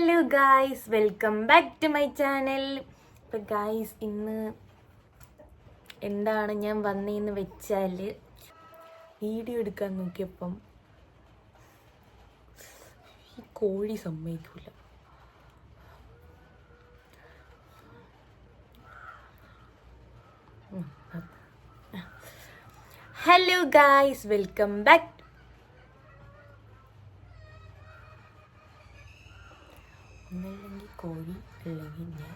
Hello guys welcome back to my channel. ഇപ്പം guys ഇന്ന് എന്താണ് ഞാൻ വന്നതെന്ന് വെച്ചാൽ വീഡിയോ എടുക്കാൻ നോക്കിയപ്പം ഈ കോഴി സമ്മതിക്കൂല. ഹലോ ഗായ്സ് വെൽക്കം ബാക്ക് കോഴി അല്ലെങ്കിൽ ഞാൻ.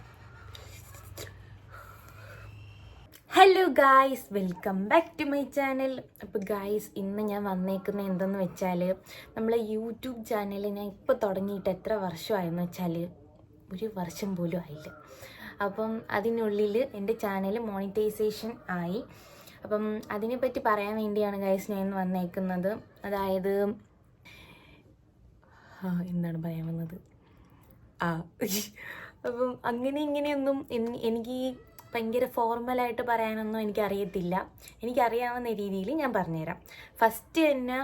Hello guys welcome back to my channel അപ്പോൾ ഗായ്സ് ഇന്ന് ഞാൻ വന്നേക്കുന്ന എന്തെന്ന് വെച്ചാൽ നമ്മളെ യൂട്യൂബ് ചാനൽ ഞാൻ ഇപ്പോൾ തുടങ്ങിയിട്ട് എത്ര വർഷമായെന്ന് വെച്ചാൽ ഒരു വർഷം പോലും ആയില്ല. അപ്പം അതിനുള്ളിൽ എന്റെ ചാനൽ മോണിറ്റൈസേഷൻ ആയി. അപ്പം അതിനെപ്പറ്റി പറയാൻ വേണ്ടിയാണ് ഗായ്സ് ഞാൻ വന്നേക്കുന്നത്. അതായത് എന്താണ് പറയാൻ വന്നത്? ആ അപ്പം അങ്ങനെ ഇങ്ങനെയൊന്നും എനിക്ക് ഭയങ്കര ഫോർമലായിട്ട് പറയാനൊന്നും എനിക്കറിയത്തില്ല. എനിക്കറിയാവുന്ന രീതിയിൽ ഞാൻ പറഞ്ഞുതരാം. ഫസ്റ്റ് തന്നെ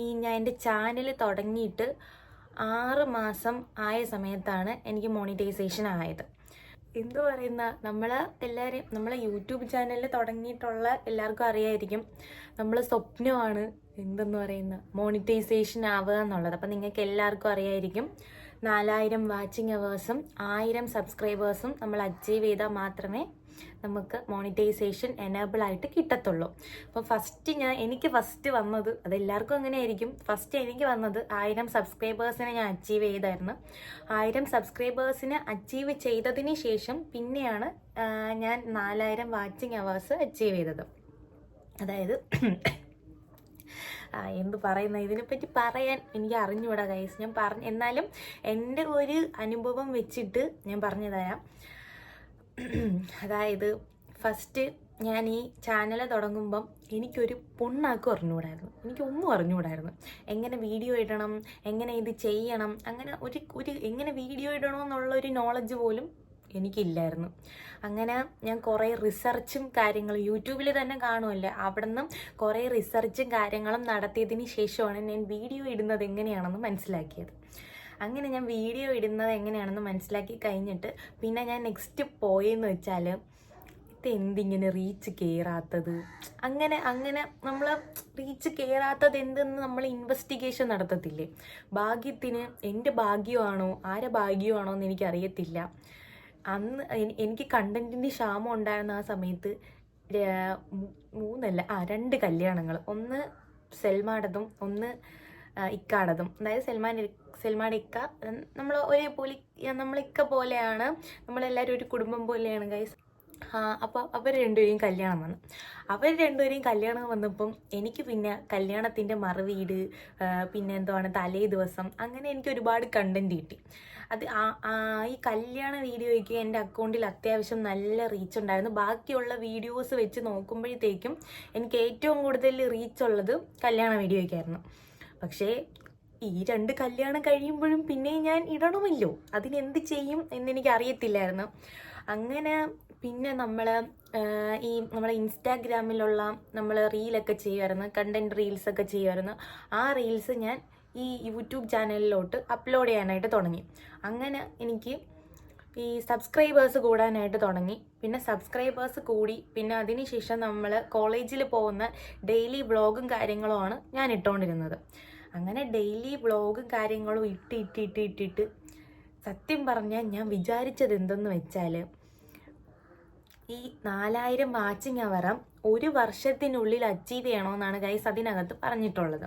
ഈ ഞാൻ എന്റെ ചാനൽ തുടങ്ങിയിട്ട് ആറ് മാസം ആയ സമയത്താണ് എനിക്ക് മോണിറ്റൈസേഷൻ ആയത്. എന്തു പറയുന്ന നമ്മൾ എല്ലാവരെയും നമ്മളെ യൂട്യൂബ് ചാനൽ തുടങ്ങിയിട്ടുള്ള എല്ലാവർക്കും അറിയായിരിക്കും നമ്മൾ സ്വപ്നമാണ് എന്തെന്ന് പറയുന്ന മോണിറ്റൈസേഷൻ ആവുക എന്നുള്ളത്. അപ്പം നിങ്ങൾക്ക് എല്ലാവർക്കും അറിയായിരിക്കും നാലായിരം വാച്ചിങ് അവേഴ്സും ആയിരം സബ്സ്ക്രൈബേഴ്സും നമ്മൾ അച്ചീവ് ചെയ്താൽ മാത്രമേ നമുക്ക് മോണിറ്റൈസേഷൻ എനേബിൾ ആയിട്ട് കിട്ടത്തുള്ളൂ. അപ്പോൾ ഫസ്റ്റ് ഞാൻ എനിക്ക് ഫസ്റ്റ് വന്നത് അത് എല്ലാവർക്കും അങ്ങനെ ആയിരിക്കും ഫസ്റ്റ് എനിക്ക് വന്നത് ആയിരം സബ്സ്ക്രൈബേഴ്സിനെ ഞാൻ അച്ചീവ് ചെയ്തായിരുന്നു. ആയിരം സബ്സ്ക്രൈബേഴ്സിനെ അച്ചീവ് ചെയ്തതിന് ശേഷം പിന്നെയാണ് ഞാൻ നാലായിരം വാച്ചിങ് അവേഴ്സ് അച്ചീവ് ചെയ്തത്. അതായത് എന്ത് പറയുന്ന ഇതിനെപ്പറ്റി പറയാൻ എനിക്ക് അറിഞ്ഞുകൂടാ കൈസ് ഞാൻ പറഞ്ഞ എന്നാലും എന്റെ ഒരു അനുഭവം വെച്ചിട്ട് ഞാൻ പറഞ്ഞു തരാം. അതായത് ഫസ്റ്റ് ഞാൻ ഈ ചാനൽ തുടങ്ങുമ്പം എനിക്കൊരു പൊണ്ണാക്കും അറിഞ്ഞുകൂടായിരുന്നു. എനിക്കൊന്നും അറിഞ്ഞുകൂടായിരുന്നു. എങ്ങനെ വീഡിയോ ഇടണം എങ്ങനെ ഇത് ചെയ്യണം അങ്ങനെ ഒരു ഒരു എങ്ങനെ വീഡിയോ ഇടണം എന്നുള്ള ഒരു നോളജ് പോലും എനിക്കില്ലായിരുന്നു. അങ്ങനെ ഞാൻ കുറേ റിസർച്ചും കാര്യങ്ങളും യൂട്യൂബിൽ തന്നെ കാണുമല്ലേ അവിടെ നിന്നും കുറേ റിസർച്ചും കാര്യങ്ങളും നടത്തിയതിന് ശേഷമാണ് ഞാൻ വീഡിയോ ഇടുന്നത് എങ്ങനെയാണെന്ന് മനസ്സിലാക്കിയത്. അങ്ങനെ ഞാൻ വീഡിയോ ഇടുന്നത് എങ്ങനെയാണെന്ന് മനസ്സിലാക്കി കഴിഞ്ഞിട്ട് പിന്നെ ഞാൻ നെക്സ്റ്റ് പോയെന്ന് വെച്ചാൽ ഇത് എന്തിങ്ങനെ റീച്ച് കയറാത്തത് അങ്ങനെ അങ്ങനെ നമ്മൾ റീച്ച് കയറാത്തത് എന്തെന്ന് നമ്മൾ ഇൻവെസ്റ്റിഗേഷൻ നടത്തത്തില്ലേ? ഭാഗ്യത്തിന് എന്റെ ഭാഗ്യമാണോ ആരെ ഭാഗ്യമാണോ എന്ന് എനിക്കറിയത്തില്ല. അന്ന് എനിക്ക് കണ്ടന്റിന് ക്ഷാമം ഉണ്ടായിരുന്ന ആ സമയത്ത് മൂന്നല്ല ആ രണ്ട് കല്യാണങ്ങൾ ഒന്ന് സെൽമാടതും ഒന്ന് ഇക്കാടതും. അതായത് സെൽമാൻ സെൽമാൻ ഇക്ക. നമ്മൾ ഒരേപോലെ നമ്മളിക്ക പോലെയാണ്. നമ്മളെല്ലാവരും ഒരു കുടുംബം പോലെയാണ് ഗൈസ് അപ്പോൾ അവർ രണ്ടുപേരെയും കല്യാണം വന്നു. അവർ രണ്ടുപേരെയും കല്യാണം വന്നപ്പം എനിക്ക് പിന്നെ കല്യാണത്തിന്റെ മറുവീട് പിന്നെ എന്താണ് തലേ ദിവസം അങ്ങനെ എനിക്ക് ഒരുപാട് കണ്ടന്റ് കിട്ടി. അത് ഈ കല്യാണ വീഡിയോയ്ക്ക് എന്റെ അക്കൗണ്ടിൽ അത്യാവശ്യം നല്ല റീച്ച് ഉണ്ടായിരുന്നു. ബാക്കിയുള്ള വീഡിയോസ് വെച്ച് നോക്കുമ്പോഴത്തേക്കും എനിക്ക് ഏറ്റവും കൂടുതൽ റീച്ച് ഉള്ളത് കല്യാണ വീഡിയോയ്ക്കായിരുന്നു. പക്ഷേ ഈ രണ്ട് കല്യാണം കഴിയുമ്പോഴും പിന്നെ ഞാൻ ഇടണമല്ലോ. അതിനെന്ത് ചെയ്യും എന്നെനിക്ക് അറിയത്തില്ലായിരുന്നു അങ്ങനെ പിന്നെ നമ്മൾ ഈ നമ്മളെ ഇൻസ്റ്റാഗ്രാമിലുള്ള നമ്മൾ റീലൊക്കെ ചെയ്യുമായിരുന്നു കണ്ടന്റ് റീൽസൊക്കെ ചെയ്യുമായിരുന്നു ആ റീൽസ് ഞാൻ ഈ യൂട്യൂബ് ചാനലിലോട്ട് അപ്ലോഡ് ചെയ്യാനായിട്ട് തുടങ്ങി. അങ്ങനെ എനിക്ക് ഈ സബ്സ്ക്രൈബേഴ്സ് കൂടാനായിട്ട് തുടങ്ങി. പിന്നെ സബ്സ്ക്രൈബേഴ്സ് കൂടി പിന്നെ അതിനുശേഷം നമ്മൾ കോളേജിൽ പോകുന്ന ഡെയിലി വ്ളോഗും കാര്യങ്ങളുമാണ് ഞാൻ ഇട്ടുകൊണ്ടിരുന്നത് അങ്ങനെ ഡെയിലി വ്ളോഗും കാര്യങ്ങളും ഇട്ട് ഇട്ട് ഇട്ട് ഇട്ടിട്ട് സത്യം പറഞ്ഞാൽ ഞാൻ വിചാരിച്ചത് എന്തെന്ന് വെച്ചാൽ ഈ നാലായിരം വാച്ചിങ് അവറും ഒരു വർഷത്തിനുള്ളിൽ അച്ചീവ് ചെയ്യണമെന്നാണ് ഗൈസ് അതിനകത്ത് പറഞ്ഞിട്ടുള്ളത്.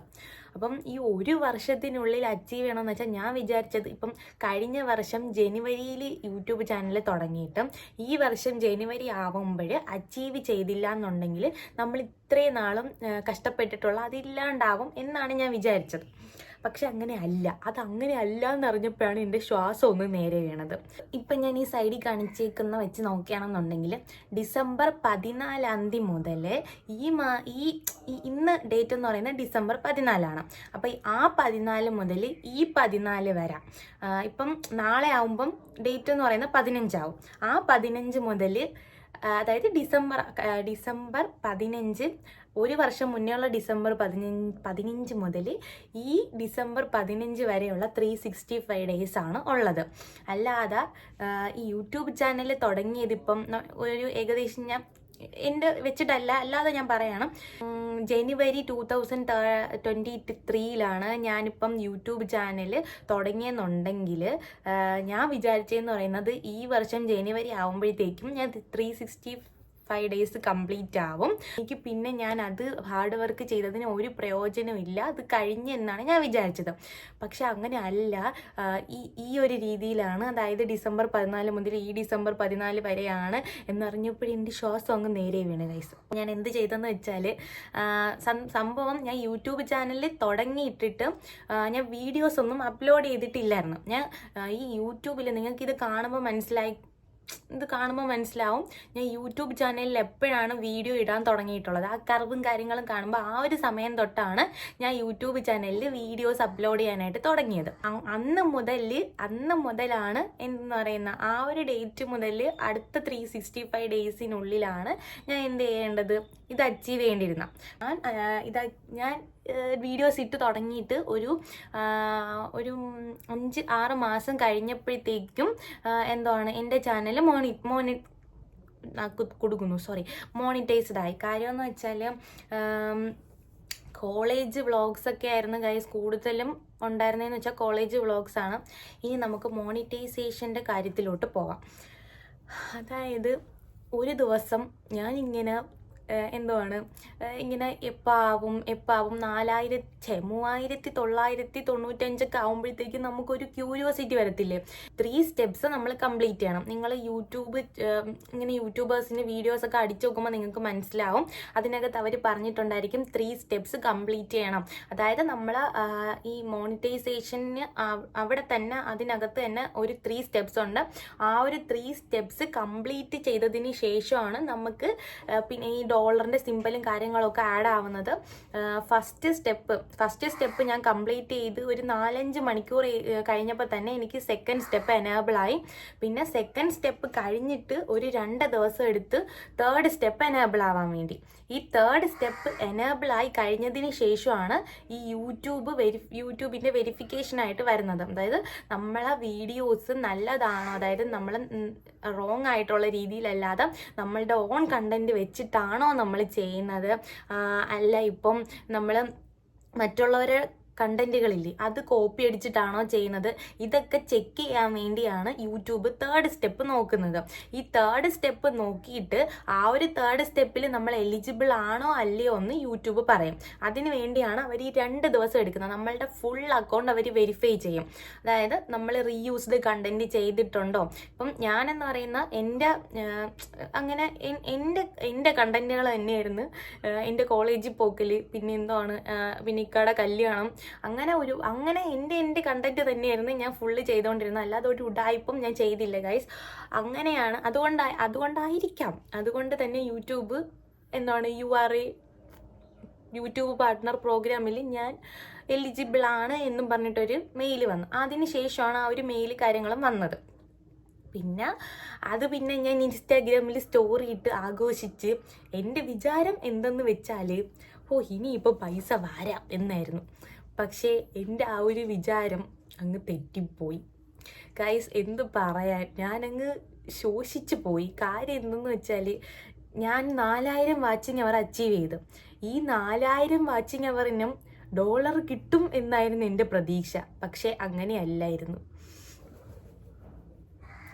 അപ്പം ഈ ഒരു വർഷത്തിനുള്ളിൽ അച്ചീവ് ചെയ്യണമെന്ന് വെച്ചാൽ ഞാൻ വിചാരിച്ചത് ഇപ്പം കഴിഞ്ഞ വർഷം ജനുവരിയിൽ യൂട്യൂബ് ചാനൽ തുടങ്ങിയിട്ടും ഈ വർഷം ജനുവരി ആവുമ്പോൾ അച്ചീവ് ചെയ്തില്ല എന്നുണ്ടെങ്കിൽ നമ്മൾ ഇത്രയും നാളും കഷ്ടപ്പെട്ടിട്ടുള്ള അതില്ലാണ്ടാവും എന്നാണ് ഞാൻ വിചാരിച്ചത്. പക്ഷെ അങ്ങനെ അല്ല. അത് അങ്ങനെ അല്ല എന്നറിഞ്ഞപ്പോഴാണ് എന്റെ ശ്വാസം ഒന്ന് നേരെ വീണത്. ഇപ്പം ഞാൻ ഈ സൈഡിൽ കാണിച്ചേക്കുന്ന വെച്ച് നോക്കുകയാണെന്നുണ്ടെങ്കിൽ ഡിസംബർ പതിനാലാം തീയതി മുതൽ ഈ മാ ഈ ഇന്ന് ഡേറ്റ് എന്ന് പറയുന്നത് ഡിസംബർ പതിനാലാണ്. അപ്പോൾ ആ പതിനാല് മുതൽ ഈ പതിനാല് വരെ ഇപ്പം നാളെ ആവുമ്പം ഡേറ്റ് എന്ന് പറയുന്നത് പതിനഞ്ചാവും. ആ പതിനഞ്ച് മുതൽ അതായത് ഡിസംബർ ഡിസംബർ പതിനഞ്ച് ഒരു വർഷം മുന്നേ ഉള്ള ഡിസംബർ പതിനഞ്ച് പതിനഞ്ച് മുതൽ ഈ ഡിസംബർ പതിനഞ്ച് വരെയുള്ള ത്രീ സിക്സ്റ്റി ഫൈവ് ഡേയ്സ് ആണ് ഉള്ളത്. അല്ലാതെ ഈ യൂട്യൂബ് ചാനൽ തുടങ്ങിയതിപ്പം ഒരു ഏകദേശം ഞാൻ എന്റെ വെച്ചിട്ടല്ല അല്ലാതെ ഞാൻ പറയണം. ജനുവരി ടൂ തൗസൻഡ് ട്വന്റി ത്രീയിലാണ് ഞാനിപ്പം യൂട്യൂബ് ചാനൽ തുടങ്ങിയെന്നുണ്ടെങ്കിൽ ഞാൻ വിചാരിച്ചതെന്ന് പറയുന്നത് ഈ വർഷം ജനുവരി ആകുമ്പോഴത്തേക്കും ഞാൻ three sixty five days complete ആവും. എനിക്ക് പിന്നെ ഞാൻ അത് ഹാർഡ് വർക്ക് ചെയ്തതിന് ഒരു പ്രയോജനമില്ല അത് കഴിഞ്ഞെന്നാണ് ഞാൻ വിചാരിച്ചത്. പക്ഷെ അങ്ങനെ അല്ല. ഈ ഈ ഒരു രീതിയിലാണ് അതായത് ഡിസംബർ പതിനാല് മുതൽ ഈ ഡിസംബർ പതിനാല് വരെയാണ് എന്നറിഞ്ഞപ്പോഴും എന്റെ ശ്വാസം അങ്ങ് നേരെ വീണ് കൈസ് ഞാൻ എന്ത് ചെയ്തെന്ന് വെച്ചാൽ സംഭവം ഞാൻ യൂട്യൂബ് ചാനലിൽ തുടങ്ങിയിട്ടിട്ട് ഞാൻ വീഡിയോസ് ഒന്നും അപ്ലോഡ് ചെയ്തിട്ടില്ലായിരുന്നു. ഞാൻ ഈ യൂട്യൂബിൽ നിങ്ങൾക്ക് ഇത് കാണുമ്പോൾ മനസ്സിലായി ഇത് കാണുമ്പോൾ മനസ്സിലാവും. ഞാൻ യൂട്യൂബ് ചാനലിൽ എപ്പോഴാണ് വീഡിയോ ഇടാൻ തുടങ്ങിയിട്ടുള്ളത്? ആ കർവും കാര്യങ്ങളും കാണുമ്പോൾ ആ ഒരു സമയം തൊട്ടാണ് ഞാൻ യൂട്യൂബ് ചാനലിൽ വീഡിയോസ് അപ്ലോഡ് ചെയ്യാനായിട്ട് തുടങ്ങിയത്. അന്ന് മുതൽ അന്ന് മുതലാണ് എന്ന് പറയുന്ന ആ ഒരു ഡേറ്റ് മുതൽ അടുത്ത ത്രീ സിക്സ്റ്റി ഫൈവ് ഡേയ്സിനുള്ളിലാണ് ഞാൻ എന്ത് ചെയ്യേണ്ടത്? ഇത് അച്ചീവ് ചെയ്യേണ്ടിയിരുന്ന ഞാൻ ഇത് ഞാൻ വീഡിയോസ് ഇട്ട് തുടങ്ങിയിട്ട് ഒരു ഒരു അഞ്ച് ആറ് മാസം കഴിഞ്ഞപ്പോഴത്തേക്കും എന്താണ് എന്റെ ചാനൽ മോണി മോണി കൊടുക്കുന്നു സോറി മോണിറ്റൈസ്ഡ് ആയി. കാര്യം എന്ന് വെച്ചാൽ കോളേജ് വ്ളോഗ്സ് ഒക്കെ ആയിരുന്നു ഗൈസ് കൂടുതലും ഉണ്ടായിരുന്നതെന്ന് വെച്ചാൽ കോളേജ് വ്ളോഗ്സ് ആണ്. ഇനി നമുക്ക് മോണിറ്റൈസേഷന്റെ കാര്യത്തിലോട്ട് പോവാം. അതായത് ഒരു ദിവസം ഞാനിങ്ങനെ ഏഹ്, എന്തുവാണ്? ഏഹ്, ഇങ്ങനെ എപ്പാവും എപ്പാവും നാലായിരത്തി ഛേ മൂവായിരത്തി തൊള്ളായിരത്തി തൊണ്ണൂറ്റഞ്ചൊക്കെ ആകുമ്പോഴത്തേക്കും നമുക്കൊരു ക്യൂരിയോസിറ്റി വരത്തില്ലേ? ത്രീ സ്റ്റെപ്സ് നമ്മൾ കംപ്ലീറ്റ് ചെയ്യണം. നിങ്ങൾ യൂട്യൂബ് ഇങ്ങനെ യൂട്യൂബേഴ്സിന്റെ വീഡിയോസ് ഒക്കെ അടിച്ചു നോക്കുമ്പോൾ നിങ്ങൾക്ക് മനസ്സിലാവും. അതിനകത്ത് അവർ പറഞ്ഞിട്ടുണ്ടായിരിക്കും ത്രീ സ്റ്റെപ്സ് കംപ്ലീറ്റ് ചെയ്യണം. അതായത് നമ്മൾ ഈ മോണിറ്റൈസേഷന് അവിടെ തന്നെ അതിനകത്ത് തന്നെ ഒരു ത്രീ സ്റ്റെപ്സ് ഉണ്ട്. ആ ഒരു ത്രീ സ്റ്റെപ്സ് കംപ്ലീറ്റ് ചെയ്തതിന് ശേഷമാണ് നമുക്ക് പിന്നെ ഈ ഡോളറിന്റെ സിമ്പലും കാര്യങ്ങളൊക്കെ ആഡ് ആവുന്നത്. ഫസ്റ്റ് സ്റ്റെപ്പ് ഫസ്റ്റ് സ്റ്റെപ്പ് ഞാൻ കംപ്ലീറ്റ് ചെയ്ത് ഒരു നാലഞ്ച് മണിക്കൂർ കഴിഞ്ഞപ്പോൾ തന്നെ എനിക്ക് സെക്കൻഡ് സ്റ്റെപ്പ് എനേബിൾ ആയി. പിന്നെ സെക്കൻഡ് സ്റ്റെപ്പ് കഴിഞ്ഞിട്ട് ഒരു രണ്ട് ദിവസം എടുത്ത് തേർഡ് സ്റ്റെപ്പ് എനേബിൾ ആവാൻ വേണ്ടി. ഈ തേർഡ് സ്റ്റെപ്പ് എനേബിൾ ആയി കഴിഞ്ഞതിന് ശേഷമാണ് ഈ യൂട്യൂബ് വെരി യൂട്യൂബിന്റെ വെരിഫിക്കേഷൻ ആയിട്ട് വരുന്നത്. അതായത് നമ്മളെ വീഡിയോസ് നല്ലതാണോ? അതായത് നമ്മൾ റോങ് ആയിട്ടുള്ള രീതിയിലല്ലാതെ നമ്മളുടെ ഓൺ കണ്ടന്റ് വെച്ചിട്ടാണോ നമ്മൾ ചെയ്യുന്നത്? അല്ല ഇപ്പം നമ്മൾ മറ്റുള്ളവരെ കണ്ടന്റുകളില്ലേ? അത് കോപ്പി അടിച്ചിട്ടാണോ ചെയ്യുന്നത്? ഇതൊക്കെ ചെക്ക് ചെയ്യാൻ വേണ്ടിയാണ് യൂട്യൂബ് തേർഡ് സ്റ്റെപ്പ് നോക്കുന്നത്. ഈ തേർഡ് സ്റ്റെപ്പ് നോക്കിയിട്ട് ആ ഒരു തേർഡ് സ്റ്റെപ്പിൽ നമ്മൾ എലിജിബിൾ ആണോ അല്ലയോ എന്ന് യൂട്യൂബ് പറയും. അതിന് വേണ്ടിയാണ് അവർ ഈ രണ്ട് ദിവസം എടുക്കുന്നത്. നമ്മളുടെ ഫുൾ അക്കൗണ്ട് അവർ വെരിഫൈ ചെയ്യും. അതായത് നമ്മൾ റീയൂസ്ഡ് കണ്ടന്റ് ചെയ്തിട്ടുണ്ടോ? ഇപ്പം ഞാനെന്ന് പറയുന്ന എന്റെ അങ്ങനെ എന്റെ എന്റെ കണ്ടന്റുകൾ തന്നെയായിരുന്നു. എന്റെ കോളേജിൽ പോക്കൽ പിന്നെ എന്താണ് പിന്നെ ഇക്കാടെ കല്യാണം അങ്ങനെ ഒരു അങ്ങനെ എന്റെ എന്റെ കണ്ടന്റ് തന്നെയായിരുന്നു ഞാൻ ഫുള്ള് ചെയ്തുകൊണ്ടിരുന്നത് അല്ലാതെ ഒരു ഉടായ്പും ഞാൻ ചെയ്തില്ല ഗൈസ് അങ്ങനെയാണ്. അതുകൊണ്ട് അതുകൊണ്ടായിരിക്കാം. അതുകൊണ്ട് തന്നെ യൂട്യൂബ് എന്താണ് you are a YouTube partner പ്രോഗ്രാമിൽ ഞാൻ എലിജിബിൾ ആണ് എന്നും പറഞ്ഞിട്ടൊരു മെയിൽ വന്നു. അതിന് ശേഷമാണ് ആ ഒരു മെയിൽ കാര്യങ്ങളും വന്നത്. പിന്നെ അത് പിന്നെ ഞാൻ ഇൻസ്റ്റാഗ്രാമിൽ സ്റ്റോറി ഇട്ട് ആഘോഷിച്ച് എന്റെ വിചാരം എന്തെന്ന് വെച്ചാൽ ഓ ഇനിയിപ്പോൾ പൈസ വരാം എന്നായിരുന്നു. പക്ഷേ എന്റെ ആ ഒരു വിചാരം അങ്ങ് തെറ്റിപ്പോയി. ഗൈസ് എന്ത് പറയാൻ? ഞാനങ്ങ് ശോഷിച്ചു പോയി. കാര്യം എന്തെന്ന് വെച്ചാൽ ഞാൻ നാലായിരം വാച്ചിങ് അവർ അച്ചീവ് ചെയ്തു. ഈ നാലായിരം വാച്ചിങ് അവറിനും ഡോളർ കിട്ടും എന്നായിരുന്നു എന്റെ പ്രതീക്ഷ. പക്ഷേ അങ്ങനെയല്ലായിരുന്നു.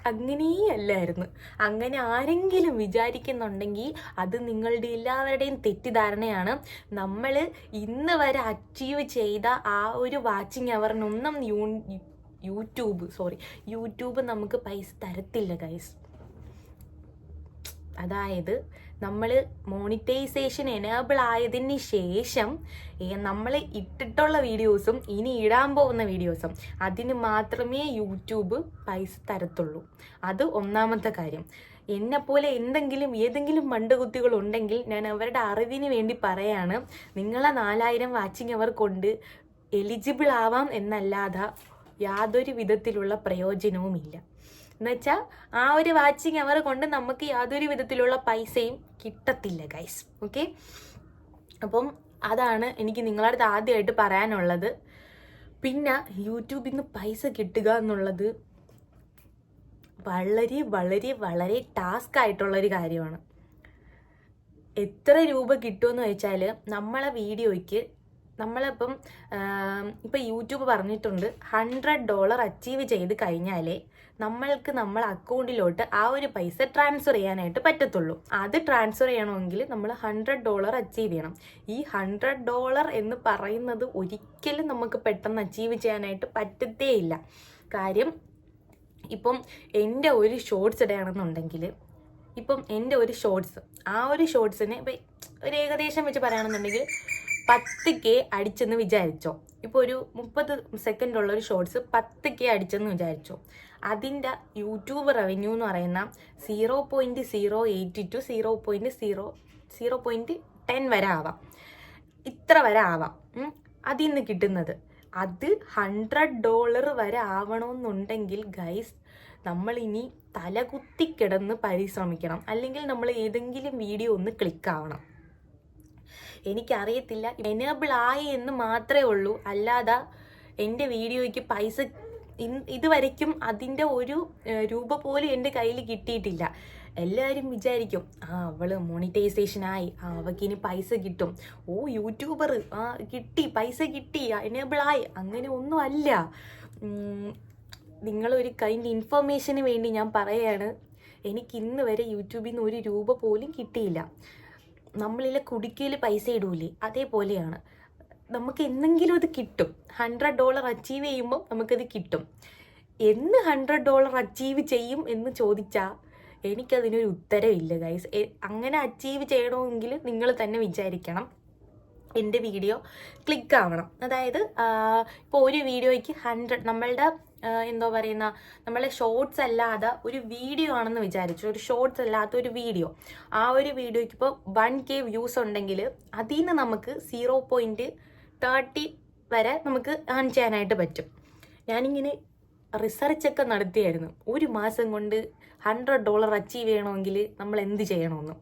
അങ്ങനെയല്ലായിരുന്നു. അങ്ങനെ ആരെങ്കിലും വിചാരിക്കുന്നുണ്ടെങ്കിൽ അത് നിങ്ങളുടെ എല്ലാവരുടെയും തെറ്റിദ്ധാരണയാണ്. നമ്മൾ ഇന്ന് വരെ അച്ചീവ് ചെയ്ത ആ ഒരു വാച്ചിങ് അവറിനൊന്നും യൂട്യൂബ് സോറി യൂട്യൂബ് നമുക്ക് പൈസ തരത്തില്ല ഗൈസ് അതായത് നമ്മൾ മോണിറ്റൈസേഷൻ എനേബിൾ ആയതിന് ശേഷം നമ്മൾ ഇട്ടിട്ടുള്ള വീഡിയോസും ഇനി ഇടാൻ പോകുന്ന വീഡിയോസും അതിന് മാത്രമേ യൂട്യൂബ് പൈസ തരത്തുള്ളൂ. അത് ഒന്നാമത്തെ കാര്യം. എന്നെ പോലെ എന്തെങ്കിലും ഏതെങ്കിലും മണ്ടുകുത്തികൾ ഉണ്ടെങ്കിൽ ഞാൻ അവരുടെ അറിവിന് വേണ്ടി പറയാണ് നിങ്ങളെ നാലായിരം വാച്ചിങ് അവർ കൊണ്ട് എലിജിബിൾ ആവാം എന്നല്ലാതെ യാതൊരു വിധത്തിലുള്ള പ്രയോജനവുമില്ല. എന്നുവെച്ചാൽ ആ ഒരു വാച്ചിങ് അവർ കൊണ്ട് നമുക്ക് യാതൊരു വിധത്തിലുള്ള പൈസയും കിട്ടത്തില്ല ഗൈസ് ഓക്കെ അപ്പം അതാണ് എനിക്ക് നിങ്ങളുടെ അടുത്ത് ആദ്യമായിട്ട് പറയാനുള്ളത്. പിന്നെ യൂട്യൂബിൽ നിന്ന് പൈസ കിട്ടുക എന്നുള്ളത് വളരെ വളരെ വളരെ ടാസ്ക് ആയിട്ടുള്ളൊരു കാര്യമാണ്. എത്ര രൂപ കിട്ടുമെന്ന് വെച്ചാൽ നമ്മളെ വീഡിയോയ്ക്ക് നമ്മളിപ്പം ഇപ്പം യൂട്യൂബ് പറഞ്ഞിട്ടുണ്ട് ഹൺഡ്രഡ് ഡോളർ അച്ചീവ് ചെയ്ത് കഴിഞ്ഞാലേ നമ്മൾക്ക് നമ്മൾ അക്കൗണ്ടിലോട്ട് ആ ഒരു പൈസ ട്രാൻസ്ഫർ ചെയ്യാനായിട്ട് പറ്റത്തുള്ളൂ. അത് ട്രാൻസ്ഫർ ചെയ്യണമെങ്കിൽ നമ്മൾ ഹൺഡ്രഡ് ഡോളർ അച്ചീവ് ചെയ്യണം. ഈ ഹൺഡ്രഡ് ഡോളർ എന്ന് പറയുന്നത് ഒരിക്കലും നമുക്ക് പെട്ടെന്ന് അച്ചീവ് ചെയ്യാനായിട്ട് പറ്റത്തേ ഇല്ല കാര്യം ഇപ്പം എന്റെ ഒരു ഷോർട്സ് ഇടുകയാണെന്നുണ്ടെങ്കിൽ ഇപ്പം എന്റെ ഒരു ഷോർട്സ് ആ ഒരു ഷോർട്സിന് ഇപ്പം ഒരു ഏകദേശം വെച്ച് പറയുകയാണെന്നുണ്ടെങ്കിൽ പത്ത് കെ അടിച്ചെന്ന് വിചാരിച്ചോ. ഇപ്പോൾ ഒരു മുപ്പത് സെക്കൻഡ് ഉള്ള ഒരു ഷോർട്സ് പത്ത് കെ അടിച്ചെന്ന് വിചാരിച്ചോ. അതിന്റെ യൂട്യൂബ് റവന്യൂ എന്ന് പറയുന്ന zero point zero eighty two zero point zero zero point ten വരെ ആവാം. ഇത്ര വരെ ആവാം. അതിൽ നിന്ന് കിട്ടുന്നത്. അത് ഹൺഡ്രഡ് ഡോളർ വരെ ആവണമെന്നുണ്ടെങ്കിൽ ഗൈസ് നമ്മൾ ഇനി തലകുത്തി കിടന്ന് പരിശ്രമിക്കണം. അല്ലെങ്കിൽ നമ്മൾ ഏതെങ്കിലും വീഡിയോ ഒന്ന് ക്ലിക്ക് ആവണം. എനിക്കറിയത്തില്ല. എനേബിൾ ആയി എന്ന് മാത്രമേ ഉള്ളൂ. അല്ലാതെ എന്റെ വീഡിയോയ്ക്ക് പൈസ ഇതുവരയ്ക്കും അതിന്റെ ഒരു രൂപ പോലും എന്റെ കയ്യിൽ കിട്ടിയിട്ടില്ല. എല്ലാവരും വിചാരിക്കും ആ അവൾ മോണിറ്റൈസേഷൻ ആയി. ആ അവൾക്ക് ഇനി പൈസ കിട്ടും. ഓ യൂട്യൂബർ ആ കിട്ടി പൈസ കിട്ടി എനേബിൾ ആയി. അങ്ങനെ ഒന്നും അല്ല. നിങ്ങളൊരു കൈൻഡ് ഇൻഫർമേഷന് വേണ്ടി ഞാൻ പറയാണ്. എനിക്ക് ഇന്ന് വരെ യൂട്യൂബിൽ നിന്ന് ഒരു രൂപ പോലും കിട്ടിയില്ല. നമ്മളിലെ കുടിക്കയിൽ പൈസ ഇടൂലേ അതേപോലെയാണ്. നമുക്ക് എന്തെങ്കിലും അത് കിട്ടും. ഹൺഡ്രഡ് ഡോളർ അച്ചീവ് ചെയ്യുമ്പോൾ നമുക്കത് കിട്ടും. എന്ന് ഹൺഡ്രഡ് ഡോളർ അച്ചീവ് ചെയ്യും എന്ന് ചോദിച്ചാൽ എനിക്കതിനൊരു ഉത്തരവില്ല ഗൈസ് അങ്ങനെ അച്ചീവ് ചെയ്യണമെങ്കിൽ നിങ്ങൾ തന്നെ വിചാരിക്കണം എന്റെ വീഡിയോ ക്ലിക്ക് ആവണം. അതായത് ഇപ്പോൾ ഒരു വീഡിയോയ്ക്ക് ഹൺഡ്രഡ് നമ്മളുടെ എന്തോ പറയുന്ന നമ്മളെ ഷോർട്സ് അല്ലാതെ ഒരു വീഡിയോ ആണെന്ന് വിചാരിച്ചു. ഒരു ഷോർട്സ് അല്ലാത്ത ഒരു വീഡിയോ ആ ഒരു വീഡിയോയ്ക്ക് ഇപ്പോൾ വൺ കെ വ്യൂസ് ഉണ്ടെങ്കിൽ അതിൽ നിന്ന് നമുക്ക് സീറോ പോയിന്റ് തേർട്ടി വരെ നമുക്ക് ഏൺ ചെയ്യാനായിട്ട് പറ്റും. ഞാനിങ്ങനെ റിസർച്ചൊക്കെ നടത്തിയായിരുന്നു. ഒരു മാസം കൊണ്ട് ഹൺഡ്രഡ് ഡോളർ അച്ചീവ് ചെയ്യണമെങ്കിൽ നമ്മൾ എന്ത് ചെയ്യണമെന്ന്.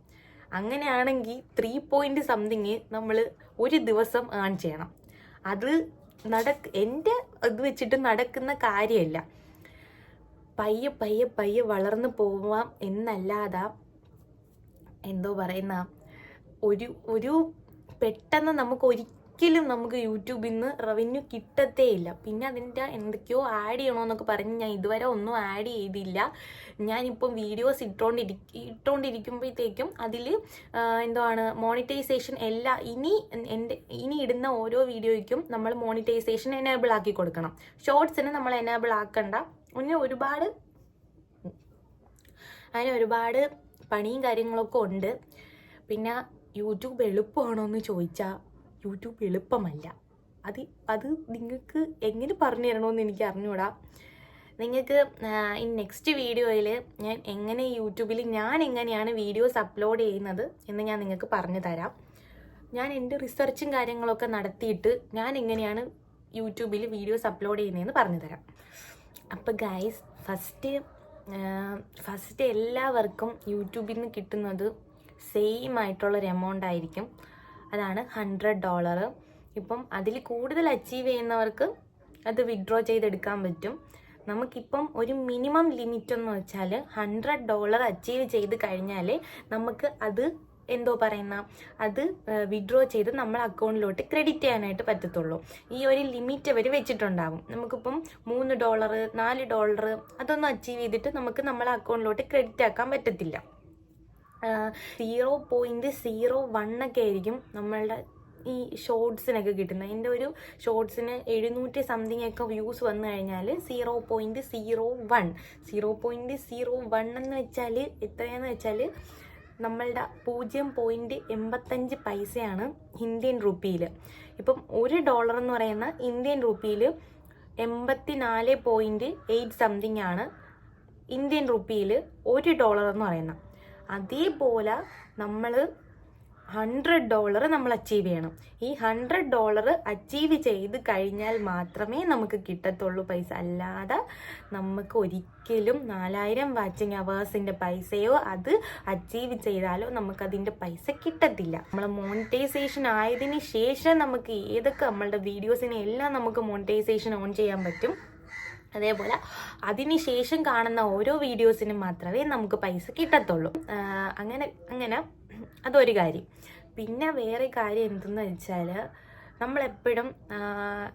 അങ്ങനെയാണെങ്കിൽ ത്രീ പോയിന്റ് സംതിങ് നമ്മൾ ഒരു ദിവസം ഏൺ ചെയ്യണം. അത് നടക്ക് എന്റെ ഇത് വെച്ചിട്ട് നടക്കുന്ന കാര്യമല്ല പയ്യെ പയ്യെ പയ്യെ വളർന്നു പോവാം എന്നല്ലാതെ എന്തോ പറയുന്ന ഒരു ഒരു പെട്ടെന്ന് നമുക്ക് ഒരിക്കലും നമുക്ക് യൂട്യൂബിൽ നിന്ന് റവന്യൂ കിട്ടത്തേ ഇല്ല. പിന്നെ അതിന്റെ എന്തൊക്കെയോ ആഡ് ചെയ്യണമെന്നൊക്കെ പറഞ്ഞ് ഞാൻ ഇതുവരെ ഒന്നും ആഡ് ചെയ്തില്ല. ഞാനിപ്പം വീഡിയോസ് ഇട്ടോണ്ടിരി ഇട്ടോണ്ടിരിക്കുമ്പോഴത്തേക്കും അതിൽ എന്താണ് മോണിറ്റൈസേഷൻ എല്ലാ ഇനി എന്റെ ഇനി ഇടുന്ന ഓരോ വീഡിയോയ്ക്കും നമ്മൾ മോണിറ്റൈസേഷൻ എനേബിൾ ആക്കി കൊടുക്കണം. ഷോർട്സിന് നമ്മൾ എനേബിൾ ആക്കണ്ട. പിന്നെ ഒരുപാട് അതിന് ഒരുപാട് പണിയും കാര്യങ്ങളൊക്കെ ഉണ്ട്. പിന്നെ യൂട്യൂബ് എളുപ്പമാണോ എന്ന് ചോദിച്ചാൽ യൂട്യൂബ് എളുപ്പമല്ല. അത് അത് നിങ്ങൾക്ക് എങ്ങനെ പറഞ്ഞു തരണമെന്ന് എനിക്ക് അറിഞ്ഞൂടാ നിങ്ങൾക്ക് ഈ നെക്സ്റ്റ് വീഡിയോയിൽ ഞാൻ എങ്ങനെ യൂട്യൂബിൽ ഞാൻ എങ്ങനെയാണ് വീഡിയോസ് അപ്ലോഡ് ചെയ്യുന്നത് എന്ന് ഞാൻ നിങ്ങൾക്ക് പറഞ്ഞു തരാം. ഞാൻ എന്റെ റിസർച്ചും കാര്യങ്ങളൊക്കെ നടത്തിയിട്ട് ഞാൻ എങ്ങനെയാണ് യൂട്യൂബിൽ വീഡിയോസ് അപ്ലോഡ് ചെയ്യുന്നതെന്ന് പറഞ്ഞു തരാം. അപ്പോൾ ഗൈസ് ഫസ്റ്റ് ഫസ്റ്റ് എല്ലാവർക്കും യൂട്യൂബിൽ നിന്ന് കിട്ടുന്നത് സെയിം ആയിട്ടുള്ളൊരു എമൗണ്ട് ആയിരിക്കും. അതാണ് ഹൺഡ്രഡ് ഡോളർ ഇപ്പം അതിൽ കൂടുതൽ അച്ചീവ് ചെയ്യുന്നവർക്ക് അത് വിഡ്രോ ചെയ്തെടുക്കാൻ പറ്റും. നമുക്കിപ്പം ഒരു മിനിമം ലിമിറ്റ് എന്ന് വെച്ചാൽ ഹൺഡ്രഡ് ഡോളർ അച്ചീവ് ചെയ്ത് കഴിഞ്ഞാൽ നമുക്ക് അത് എന്തോ പറയുന്ന അത് വിഡ്രോ ചെയ്ത് നമ്മൾ അക്കൗണ്ടിലോട്ട് ക്രെഡിറ്റ് ചെയ്യാനായിട്ട് പറ്റത്തുള്ളൂ. ഈ ഒരു ലിമിറ്റ് അവർ വെച്ചിട്ടുണ്ടാവും. നമുക്കിപ്പം മൂന്ന് ഡോളർ നാല് ഡോളർ അതൊന്നും അച്ചീവ് ചെയ്തിട്ട് നമുക്ക് നമ്മളെ അക്കൗണ്ടിലോട്ട് ക്രെഡിറ്റ് ആക്കാൻ പറ്റത്തില്ല. സീറോ പോയിന്റ് സീറോ വൺ ഒക്കെ ആയിരിക്കും നമ്മളുടെ ഈ ഷോർട്സിനൊക്കെ കിട്ടുന്നത്. എന്റെ ഒരു ഷോർട്സിന് എഴുന്നൂറ്റി സംതിങ് ഒക്കെ വ്യൂസ് വന്നു കഴിഞ്ഞാൽ zero point zero one zero point zero one എന്ന് വെച്ചാൽ എത്രയാന്ന് വെച്ചാൽ നമ്മളുടെ പൂജ്യം പോയിന്റ് എൺപത്തഞ്ച് പൈസയാണ് ഇന്ത്യൻ റുപ്പിയിൽ ഇപ്പം ഒരു ഡോളർ എന്ന് പറയുന്ന ഇന്ത്യൻ റുപ്പിയിൽ എൺപത്തി നാല് പോയിന്റ് എയ്റ്റ് സംതിങ് ആണ് ഇന്ത്യൻ റുപ്പിയിൽ ഒരു ഡോളർ എന്ന് പറയുന്നത്. അതേപോലെ നമ്മൾ ഹൺഡ്രഡ് ഡോളർ നമ്മൾ അച്ചീവ് ചെയ്യണം. ഈ ഹൺഡ്രഡ് ഡോളർ അച്ചീവ് ചെയ്ത് കഴിഞ്ഞാൽ മാത്രമേ നമുക്ക് കിട്ടത്തുള്ളൂ പൈസ. അല്ലാതെ നമുക്ക് ഒരിക്കലും നാലായിരം വാച്ചിങ് അവേഴ്സിന്റെ പൈസയോ അത് അച്ചീവ് ചെയ്താലോ നമുക്കതിന്റെ പൈസ കിട്ടത്തില്ല. നമ്മൾ മോണിറ്റൈസേഷൻ ആയതിന് ശേഷം നമുക്ക് ഏതൊക്കെ നമ്മളുടെ വീഡിയോസിനെ എല്ലാം നമുക്ക് മോണിറ്റൈസേഷൻ ഓൺ ചെയ്യാൻ പറ്റും? അതേപോലെ അതിനുശേഷം കാണുന്ന ഓരോ വീഡിയോസിനും മാത്രമേ നമുക്ക് പൈസ കിട്ടത്തുള്ളൂ. അങ്ങനെ അങ്ങനെ. അതൊരു കാര്യം. പിന്നെ വേറെ കാര്യം എന്തെന്ന് വെച്ചാൽ നമ്മളെപ്പോഴും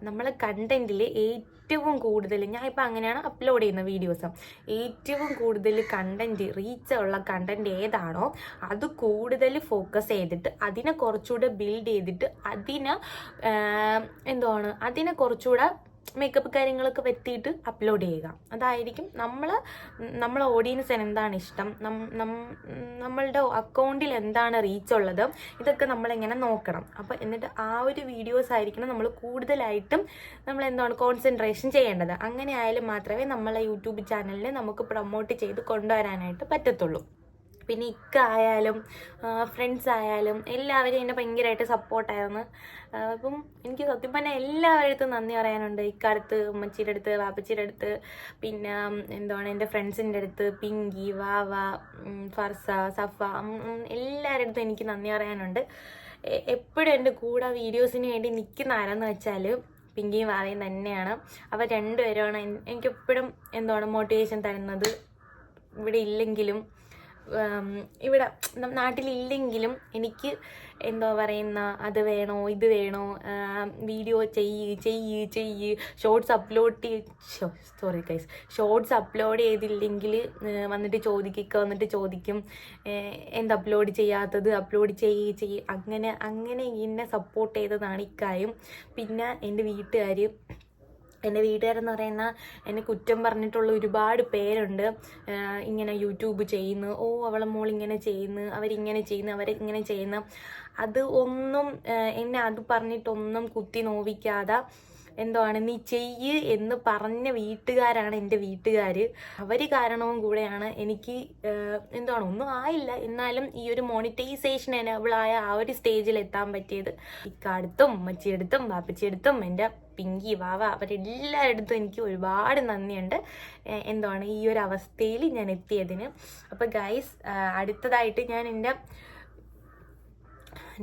നമ്മളെ കണ്ടന്റിൽ ഏറ്റവും കൂടുതൽ ഞാൻ ഇപ്പം അങ്ങനെയാണ് അപ്ലോഡ് ചെയ്യുന്ന വീഡിയോസ് ഏറ്റവും കൂടുതൽ കണ്ടന്റ് റീച്ച് ഉള്ള കണ്ടന്റ് ഏതാണോ അത് കൂടുതൽ ഫോക്കസ് ചെയ്തിട്ട് അതിനെ കുറച്ചുകൂടെ ബിൽഡ് ചെയ്തിട്ട് അതിനെ എന്താണ് അതിനെ കുറച്ചുകൂടെ മേക്കപ്പ് കാര്യങ്ങളൊക്കെ വെത്തിയിട്ട് അപ്ലോഡ് ചെയ്യുക. അതായിരിക്കും നമ്മൾ നമ്മളെ ഓഡിയൻസിന് എന്താണ് ഇഷ്ടം നമ്മളുടെ അക്കൗണ്ടിൽ എന്താണ് റീച്ച് ഉള്ളത് ഇതൊക്കെ നമ്മളിങ്ങനെ നോക്കണം. അപ്പോൾ എന്നിട്ട് ആ ഒരു വീഡിയോസ് ആയിരിക്കണം നമ്മൾ കൂടുതലായിട്ടും നമ്മൾ എന്താണ് കോൺസെൻട്രേഷൻ ചെയ്യേണ്ടത്. അങ്ങനെ ആയാലും മാത്രമേ നമ്മളെ യൂട്യൂബ് ചാനലിനെ നമുക്ക് പ്രൊമോട്ട് ചെയ്ത് കൊണ്ടുവരാനായിട്ട് പറ്റത്തുള്ളൂ. പിന്നെ ഇക്ക ആയാലും ഫ്രണ്ട്സ് ആയാലും എല്ലാവരും എന്നെ ഭയങ്കരമായിട്ട് സപ്പോർട്ടായിരുന്നു അപ്പം എനിക്ക് സത്യം പറഞ്ഞാൽ എല്ലാവരുടെ അടുത്തും നന്ദി പറയാനുണ്ട്. ഇക്കടുത്ത് ഉമ്മച്ചിയുടെ അടുത്ത് വാപ്പച്ചിയുടെ അടുത്ത് പിന്നെ എന്താണ് എന്റെ ഫ്രണ്ട്സിന്റെ അടുത്ത് പിങ്കി വാവ ഫർസ സഫ എല്ലാവരുടെ അടുത്തും എനിക്ക് നന്ദി പറയാനുണ്ട്. എപ്പോഴും എന്റെ കൂടെ വീഡിയോസിന് വേണ്ടി നിൽക്കുന്ന ആരെന്ന് വെച്ചാൽ പിങ്കിയും വാവയും തന്നെയാണ്. രണ്ടുപേരുമാണ് എനിക്ക് എനിക്കെപ്പോഴും എന്താണ് മോട്ടിവേഷൻ തരുന്നത്. ഇവിടെ ഇല്ലെങ്കിലും ഇവിടെ നാട്ടിലില്ലെങ്കിലും എനിക്ക് എന്തോ പറയുന്ന അത് വേണോ ഇത് വേണോ വീഡിയോ ചെയ്യ് ചെയ്യ് ചെയ്യ് shorts upload sorry guys shorts upload ചെയ്തില്ലെങ്കിൽ വന്നിട്ട് ചോദിക്കുക വന്നിട്ട് ചോദിക്കും എന്താ അപ്ലോഡ് ചെയ്യാത്തത് അപ്ലോഡ് ചെയ്യ് ചെയ്യ് അങ്ങനെ അങ്ങനെ എന്നെ സപ്പോർട്ട് ചെയ്തതാണ് ഇക്കാര്യം. പിന്നെ എന്റെ വീട്ടുകാർ എന്റെ വീട്ടുകാരെന്ന് പറയുന്ന എന്നെ കുറ്റം പറഞ്ഞിട്ടുള്ള ഒരുപാട് പേരുണ്ട്. ഇങ്ങനെ യൂട്യൂബ് ചെയ്യുന്നു. ഓ അവളെ മോൾ ഇങ്ങനെ ചെയ്യുന്നു. അവരിങ്ങനെ ചെയ്യുന്നു. അവരിങ്ങനെ ചെയ്യുന്നു. അത് ഒന്നും എന്നെ അത് പറഞ്ഞിട്ടൊന്നും കുത്തി നോവിക്കാതെ എന്തോ ആണ് നീ ചെയ്യ് എന്ന് പറഞ്ഞ വീട്ടുകാരാണ് എന്റെ വീട്ടുകാർ അവർ കാരണവും കൂടെയാണ് എനിക്ക് എന്താണ് ഒന്നും ആയില്ല. എന്നാലും ഈ ഒരു മോണിറ്റൈസേഷൻ എനബിളായ ആ ഒരു സ്റ്റേജിൽ എത്താൻ പറ്റിയത്. ഇക്കാടുത്തും ഉമ്മച്ചിയെടുത്തും ബാപ്പച്ചിയെടുത്തും എന്റെ പിങ്കി വാവ അവരെല്ലായിടത്തും എനിക്ക് ഒരുപാട് നന്ദിയുണ്ട്. എന്താണ് ഈ ഒരു അവസ്ഥയിൽ ഞാൻ എത്തിയതിന്. അപ്പോൾ ഗൈസ് അടുത്തതായിട്ട് ഞാൻ എന്റെ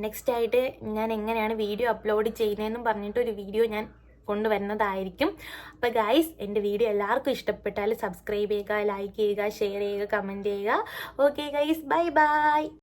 നെക്സ്റ്റ് ആയിട്ട് ഞാൻ എങ്ങനെയാണ് വീഡിയോ അപ്ലോഡ് ചെയ്യുന്നതെന്നും പറഞ്ഞിട്ട് ഒരു വീഡിയോ ഞാൻ കൊണ്ടുവരുന്നതായിരിക്കും. അപ്പോൾ ഗൈസ് എന്റെ വീഡിയോ എല്ലാവർക്കും ഇഷ്ടപ്പെട്ടാൽ സബ്സ്ക്രൈബ് ചെയ്യുക ലൈക്ക് ചെയ്യുക ഷെയർ ചെയ്യുക കമന്റ് ചെയ്യുക. Okay guys bye bye.